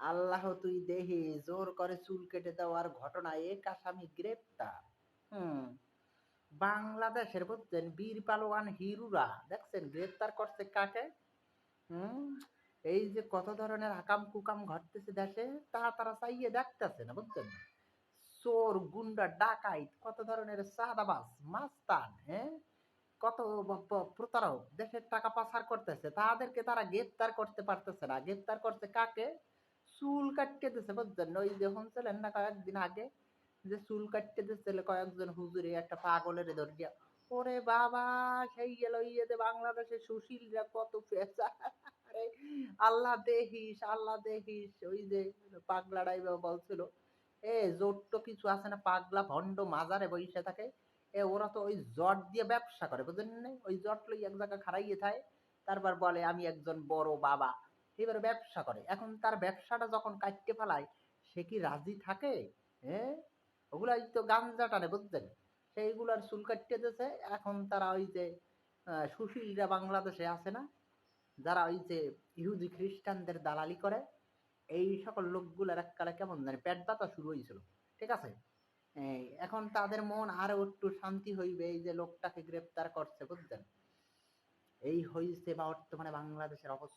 আল্লাহ তুই দেহে জোর করে চুল কেটে দেওয়ার ঘটনায় এক আসামি গ্রেপ্তার। হুম। বাংলাদেশের বুঝছেন বীর পালোয়ান হিরুরা, দেখছেন গ্রেপ্তার করছে কাকে? হুম? এই যে কত ধরনের আকাম কুকাম ঘটতেছে দেশে, তা তারা চাইয়ে দেখতেছে না, বুঝছেন? চোর, গুন্ডা, ডাকাইত, কত ধরনের চাঁদাবাজ, মাস্তান হ্যাঁ? কত প্রতারক, দেশের টাকা পাচার করতেছে, তাদেরকে তারা গ্রেপ্তার করতে পারতেছে না। গ্রেপ্তার করতে কাকে? চুল কাটতে দিছে, বুঝছেন? ওই যে শুনছিলেন না কয়েকদিন আগে? যে চুল কাটতে দিচ্ছিল কয়েকজন হুজুরে, একটা পাগলের ধরিয়া ওরে বাবা, সেই গেল ইয়েতে বাংলাদেশে সুশীলরা কত পেঁচা। আল্লাহ দেখিস আল্লাহ দেখিস। ওই যে পাগলা ডাইবা বলছিল, এ জোট তো কিছু আছে না, পাগলা ভণ্ড মাজারে বইসে থাকে। এ, ওরা তো ওই জট দিয়ে ব্যবসা করে, বুঝলেন ওই জট লই এক জায়গায় খাড়াইয়ে থাকে। তারপর বলে, আমি একজন বড় বাবা। এবারে ব্যবসা করে। এখন তার ব্যবসাটা যখন কাটতে ফেলায় সে কি রাজি থাকে? হ্যাঁ ওগুলাই তো গাঞ্জা টানে, বুঝছেন? সেইগুলার চুল কাটতে দিয়েছে এখন তারা ওই যে সুশীলরা বাংলাদেশে আছে না, যারা ওই যে ইহুদি খ্রিস্টানদের দালালি করে, এই সকল লোকগুলার এককালে কেমন জানে পেট ব্যথা শুরু হয়েছিল। ঠিক আছে? এখন তাদের মন আরও একটু শান্তি হইবে, এই যে লোকটাকে গ্রেপ্তার করছে, বুঝছেন? এই হয়েছে হইছে বর্তমানে বাংলাদেশের অবস্থা।